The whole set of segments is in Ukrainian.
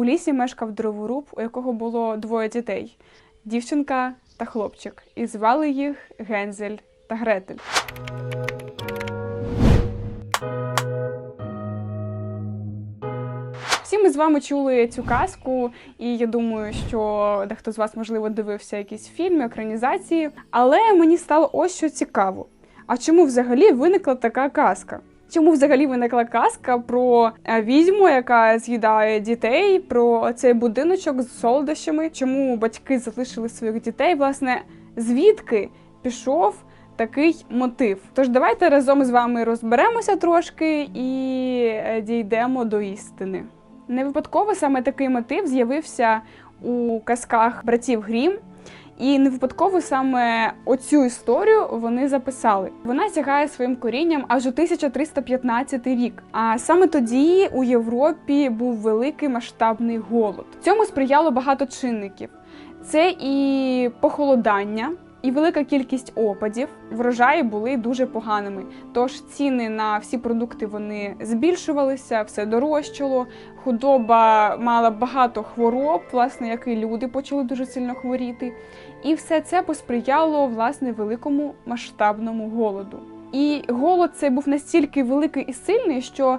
У лісі мешкав дроворуб, у якого було двоє дітей дівчинка та хлопчик, і звали їх Гензель та Гретель. Всі ми з вами чули цю казку, і я думаю, що дехто з вас, можливо, дивився якісь фільми, екранізації. Але мені стало ось що цікаво. А чому взагалі виникла така казка? Чому взагалі виникла казка про е, відьму, яка з'їдає дітей, про цей будиночок з солодощами? Чому батьки залишили своїх дітей? Власне, звідки пішов такий мотив? Тож давайте разом з вами розберемося трошки і е, дійдемо до істини. Не випадково саме такий мотив з'явився у казках братів Грім. І не випадково саме оцю історію вони записали. Вона сягає своїм корінням аж у 1315 рік. А саме тоді у Європі був великий масштабний голод. Цьому сприяло багато чинників: це і похолодання. І велика кількість опадів, врожаї були дуже поганими. Тож ціни на всі продукти вони збільшувалися, все дорожчало. Худоба мала багато хвороб, власне, як і люди почали дуже сильно хворіти. І все це посприяло власне великому масштабному голоду. І голод цей був настільки великий і сильний, що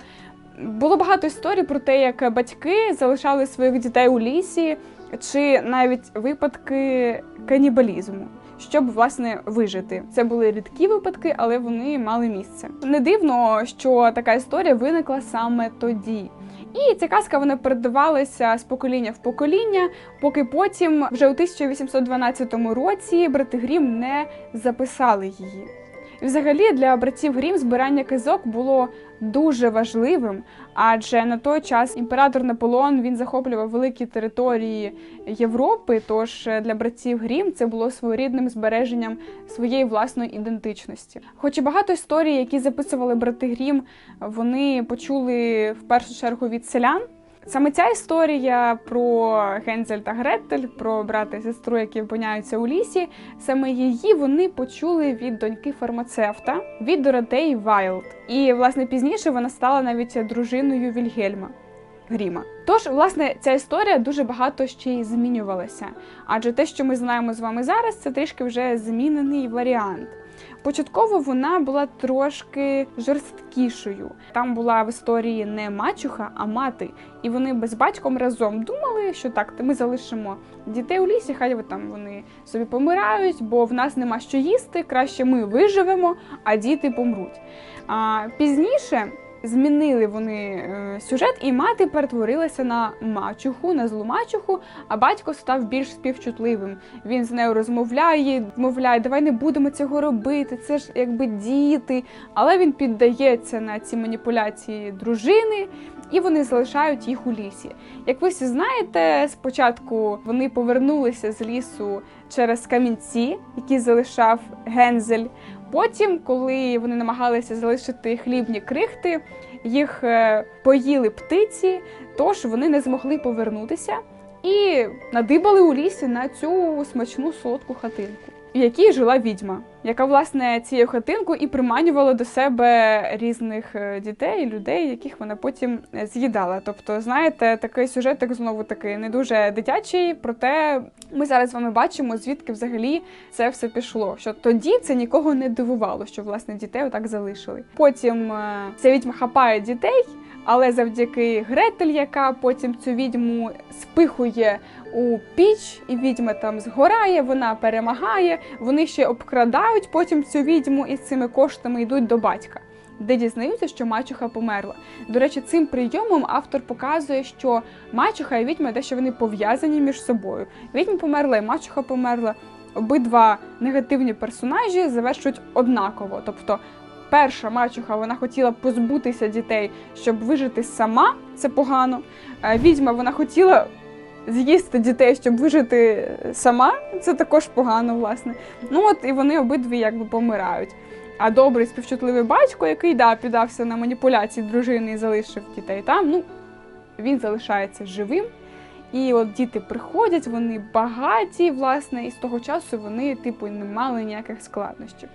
було багато історій про те, як батьки залишали своїх дітей у лісі, чи навіть випадки канібалізму. Щоб власне вижити, це були рідкі випадки, але вони мали місце. Не дивно, що така історія виникла саме тоді. І ця казка вона передавалася з покоління в покоління, поки потім, вже у 1812 році, брати Грім не записали її. І взагалі для братів Грім збирання казок було дуже важливим, адже на той час імператор Наполеон він захоплював великі території Європи. Тож для братів Грім це було своєрідним збереженням своєї власної ідентичності. Хоч і багато історій, які записували брати Грім, вони почули в першу чергу від селян. Саме ця історія про Гензель та Гретель, про брата і сестру, які опиняються у лісі, саме її вони почули від доньки фармацевта від Доротеї Вайлд. І власне пізніше вона стала навіть дружиною Вільгельма. Гріма. Тож, власне, ця історія дуже багато ще й змінювалася. Адже те, що ми знаємо з вами зараз, це трішки вже змінений варіант. Початково вона була трошки жорсткішою. Там була в історії не мачуха, а мати. І вони без батьком разом думали, що так, ми залишимо дітей у лісі, хай там вони собі помирають, бо в нас нема що їсти. Краще ми виживемо, а діти помруть. А пізніше. Змінили вони е, сюжет, і мати перетворилася на мачуху, на злу мачуху, а батько став більш співчутливим. Він з нею розмовляє, мовляє, давай не будемо цього робити. Це ж якби діти. Але він піддається на ці маніпуляції дружини, і вони залишають їх у лісі. Як ви всі знаєте, спочатку вони повернулися з лісу через камінці, які залишав Гензель. Потім, коли вони намагалися залишити хлібні крихти, їх е, поїли птиці, тож вони не змогли повернутися і надибали у лісі на цю смачну солодку хатинку, в якій жила відьма, яка власне цією хатинку і приманювала до себе різних е, дітей, людей, яких вона потім е, з'їдала. Тобто, знаєте, такий сюжетик знову таки не дуже дитячий, проте ми зараз з вами бачимо, звідки взагалі це все пішло. Що тоді це нікого не дивувало, що власне дітей отак залишили. Потім е, ця відьма хапає дітей. Але завдяки Гретель, яка потім цю відьму спихує у піч, і відьма там згорає, вона перемагає. Вони ще обкрадають потім цю відьму і з цими коштами йдуть до батька, де дізнаються, що мачуха померла. До речі, цим прийомом автор показує, що мачуха і відьма дещо вони пов'язані між собою. Відьма померла і мачуха померла. Обидва негативні персонажі завершують однаково. Тобто перша мачуха вона хотіла позбутися дітей, щоб вижити сама, це погано. Е, Відьма вона хотіла з'їсти дітей, щоб вижити сама, це також погано, власне. Ну от і вони обидві якби помирають. А добрий співчутливий батько, який да, піддався на маніпуляції дружини і залишив дітей там, ну він залишається живим. І от діти приходять, вони багаті, власне, і з того часу вони, типу, не мали ніяких складнощів.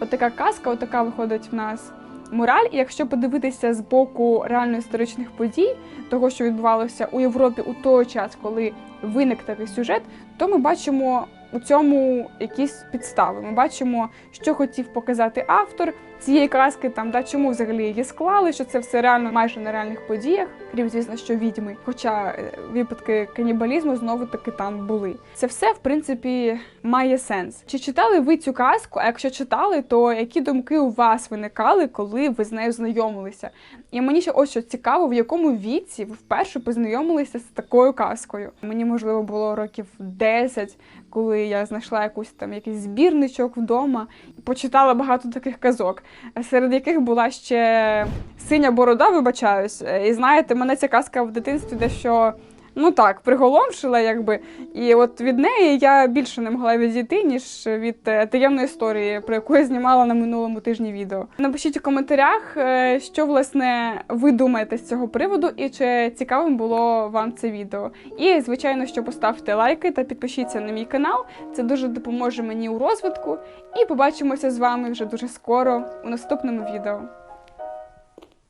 От така казка, от така виходить в нас мораль. І якщо подивитися з боку реально історичних подій, того, що відбувалося у Європі у той час, коли виник такий сюжет, то ми бачимо у цьому якісь підстави. Ми бачимо, що хотів показати автор цієї казки, там да чому взагалі її склали, що це все реально майже на реальних подіях, крім звісно, що відьми. Хоча е, випадки канібалізму знову таки там були. Це все в принципі має сенс. Чи читали ви цю казку? А якщо читали, то які думки у вас виникали, коли ви з нею знайомилися? І мені ще ось що цікаво, в якому віці ви вперше познайомилися з такою казкою. Мені можливо було років 10, коли я знайшла якусь там якийсь збірничок вдома, почитала багато таких казок, серед яких була ще синя борода, вибачаюсь. І знаєте, мене ця казка в дитинстві дещо. Ну так, приголомшила, якби. І от від неї я більше не могла відійти, ніж від е, таємної історії, про яку я знімала на минулому тижні відео. Напишіть у коментарях, е, що власне ви думаєте з цього приводу, і чи цікавим було вам це відео. І, звичайно, що поставте лайки та підпишіться на мій канал. Це дуже допоможе мені у розвитку. І побачимося з вами вже дуже скоро у наступному відео.